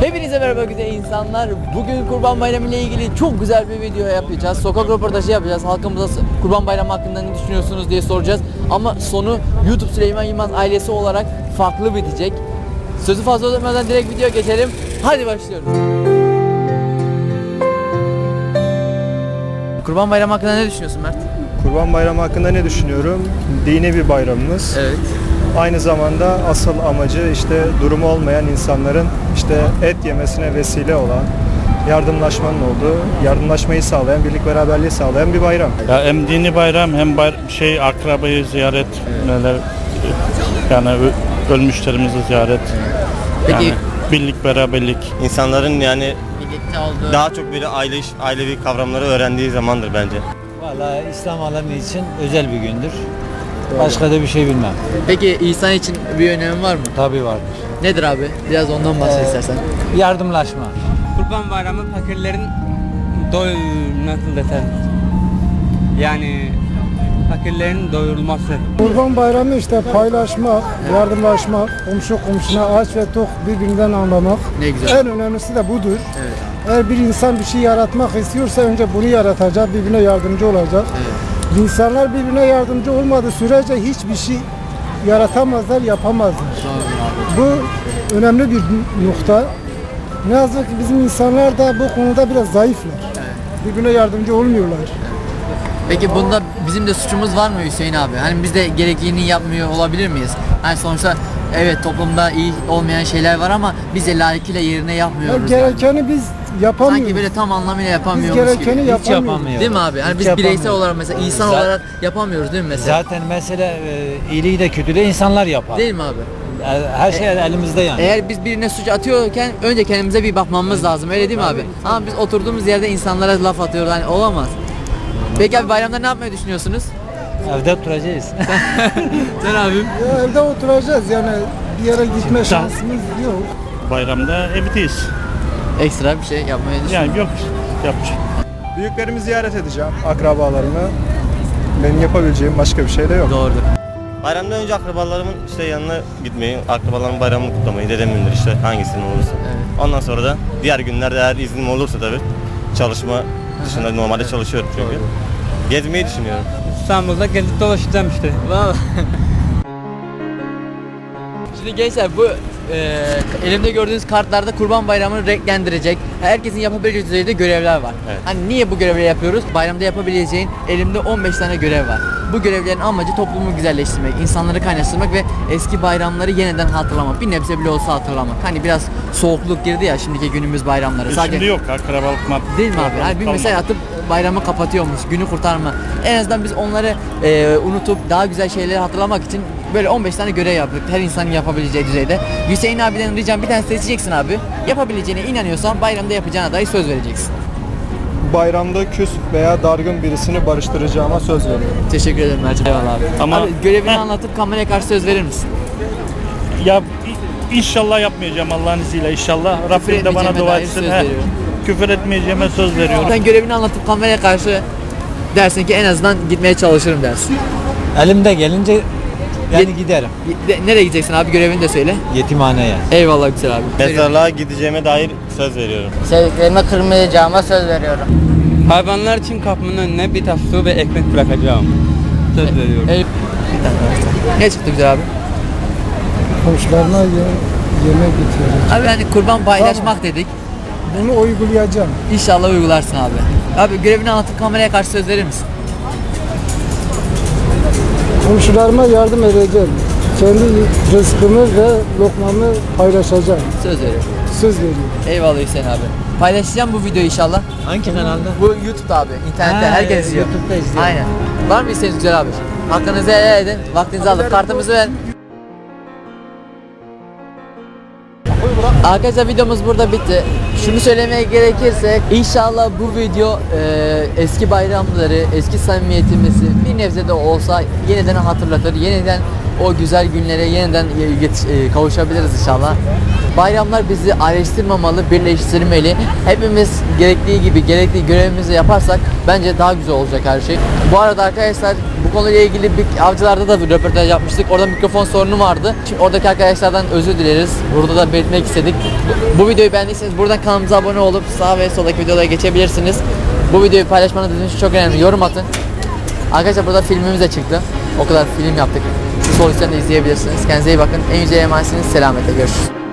Hepinize merhaba güzel insanlar. Bugün Kurban Bayramı ile ilgili çok güzel bir video yapacağız. Sokak röportajı yapacağız. Halkımıza Kurban Bayramı hakkında ne düşünüyorsunuz diye soracağız. Ama sonu YouTube Süleyman Yılmaz ailesi olarak farklı bitecek. Sözü fazla uzatmadan direkt video geçelim. Hadi başlıyoruz. Kurban Bayramı hakkında ne düşünüyorsun Mert? Kurban Bayramı hakkında ne düşünüyorum? Dini bir bayramımız. Evet. Aynı zamanda asıl amacı işte durumu olmayan insanların işte et yemesine vesile olan, yardımlaşmanın olduğu, yardımlaşmayı sağlayan, birlik beraberliği sağlayan bir bayram. Ya hem dini bayram hem bay- şey akrabayı ziyaret neler yani ölmüşlerimizi ziyaret. Peki Yani birlik beraberlik. İnsanların yani birlikte olduğu daha çok böyle aile ailevi kavramları öğrendiği zamandır bence. Valla İslam alemi için özel bir gündür. Başka da bir şey bilmem. Peki insan için bir önemi var mı? Tabi vardır. Nedir abi? Biraz ondan bahset istersen. Yardımlaşma. Kurban Bayramı fakirlerin doy nasıl desem yani fakirlerin doyurulması. Kurban Bayramı işte paylaşmak, yardımlaşmak, komşu komşuna aç ve tok birbirinden anlamak. Ne güzel. En önemlisi de budur. Evet. Eğer bir insan bir şey yaratmak istiyorsa önce bunu yaratacak, birbirine yardımcı olacak. İnsanlar birbirine yardımcı olmadığı sürece hiçbir şey yaratamazlar, yapamazlar. Bu önemli bir nokta. Ne yazık ki bizim insanlar da bu konuda biraz zayıflar. Birbirine yardımcı olmuyorlar. Peki bunda bizim de suçumuz var mı Hüseyin abi? Hani biz de gerektiğini yapmıyor olabilir miyiz? Hani sonuçta evet toplumda iyi olmayan şeyler var ama biz de layıkıyla yerine Ya yapmıyoruz. yani. gerekeni biz yapamıyoruz. Sanki böyle tam anlamıyla biz yapamıyoruz gerekeni gibi. Hiç yapamıyoruz. yapamıyor. Değil mi abi? Hani Hiç biz bireysel olarak mesela insan Zaten- olarak yapamıyoruz değil mi mesela? Zaten mesele e, iyiliği de kötü de insanlar yapar. Değil mi abi? E, Her şey elimizde yani. Eğer biz birine suç atıyorken önce kendimize bir bakmamız lazım. Öyle değil mi abi? Ama biz oturduğumuz yerde insanlara laf atıyoruz. Hani olamaz. Peki abi bayramda ne yapmayı düşünüyorsunuz? Evde oturacağız. Sen abim. Ya evde oturacağız yani bir yere gitme şansımız yok. Bayramda evdeyiz. Ekstra bir şey yapmayı düşünüyorsunuz. Yani yok yapacak. Büyüklerimi ziyaret edeceğim, akrabalarımı. Benim yapabileceğim başka bir şey de yok. Doğrudur. Bayramdan önce akrabalarımın işte yanına gitmeyi, akrabalarımın bayramını kutlamayı, dedemindir işte hangisinin olursa. Ondan sonra da diğer günlerde eğer iznim olursa tabii çalışma dışında normalde çalışıyorum çünkü. Gezmeyi düşünüyorum. İstanbul'da gezip dolaşacağım işte. Vallahi. Şimdi gençler bu e, elimde gördüğünüz kartlarda Kurban Bayramı'nı renklendirecek herkesin yapabileceği düzeyde görevler var. Evet. Hani niye bu görevleri yapıyoruz? Bayramda yapabileceğin elimde 15 tane görev var. Bu görevlerin amacı toplumu güzelleştirmek, insanları kaynaştırmak ve eski bayramları yeniden hatırlamak. Bir nebze bile olsa hatırlamak. Hani biraz soğukluk girdi ya şimdiki günümüz bayramları. E Şimdi yok akrabalık mad- Değil mi abi? Hani bir mesaj atıp bayramı kapatıyormuş, günü kurtarma. En azından biz onları e, unutup daha güzel şeyleri hatırlamak için böyle 15 tane görev yaptık. Her insanın yapabileceği düzeyde. Hüseyin abiden ricam bir tane seçeceksin abi. Yapabileceğine inanıyorsan bayramda yapacağına dair söz vereceksin. Bayramda küs veya dargın birisini barıştıracağıma söz veriyorum. Teşekkür ederim Mercan. Eyvallah abi. Ama- abi görevini Heh. anlatıp kameraya karşı söz verir misin? Ya i- inşallah yapmayacağım Allah'ın izniyle inşallah. Rabbim de bana etmeyeceğime dua dair etsin. söz He. veriyorum. Küfür etmeyeceğime söz veriyorum. Sen görevini anlatıp kameraya karşı dersin ki en azından gitmeye çalışırım dersin. Elimde gelince yani Yet- giderim. De- nereye gideceksin abi görevini de söyle. Yetimhaneye. Eyvallah güzel abi. Mezarlığa gideceğime dair söz veriyorum. Sevdiklerime kırmayacağıma söz veriyorum. Hayvanlar için kapımın önüne bir tas su ve ekmek bırakacağım. Söz veriyorum. Ey- Ne çıktı güzel abi? Komşularına ye- yemek getireceğim. Abi hani kurban paylaşmak dedik. Bunu uygulayacağım. İnşallah uygularsın abi. Abi görevini anlatıp kameraya karşı söz verir misin? Komşularıma yardım edeceğim. Kendi rızkımı ve lokmamı paylaşacağım. Söz veriyorum. Söz veriyorum. Eyvallah Hüseyin abi. Paylaşacağım bu videoyu inşallah. Hangi kanalda? Bu YouTube'da abi. internette Ha, herkes izliyor. YouTube'da izliyor. Aynen. Var mı isteğiniz güzel abi? Hakkınızı helal edin. Vaktinizi alıp kartımızı ver. Arkadaşlar videomuz burada bitti. Şunu söylemeye gerekirse inşallah bu video e, eski bayramları, eski samimiyetimizi bir nebze de olsa yeniden hatırlatır, yeniden o güzel günlere yeniden e, e, kavuşabiliriz inşallah. Bayramlar bizi ayrıştırmamalı, birleştirmeli. Hepimiz gerektiği gibi gerektiği görevimizi yaparsak bence daha güzel olacak her şey. Bu arada arkadaşlar bu konuyla ilgili bir avcılarda da bir röportaj yapmıştık. Orada mikrofon sorunu vardı. Şimdi oradaki arkadaşlardan özür dileriz. Burada da belirtmek istedik. Bu, videoyu beğendiyseniz buradan kanalımıza abone olup sağ ve soldaki videolara geçebilirsiniz. Bu videoyu paylaşmanız için çok önemli. Yorum atın. Arkadaşlar burada filmimiz de çıktı. O kadar film yaptık. De izleyebilirsiniz. Kendinize iyi bakın. En güzel emanetsiniz. Selametle görüşürüz.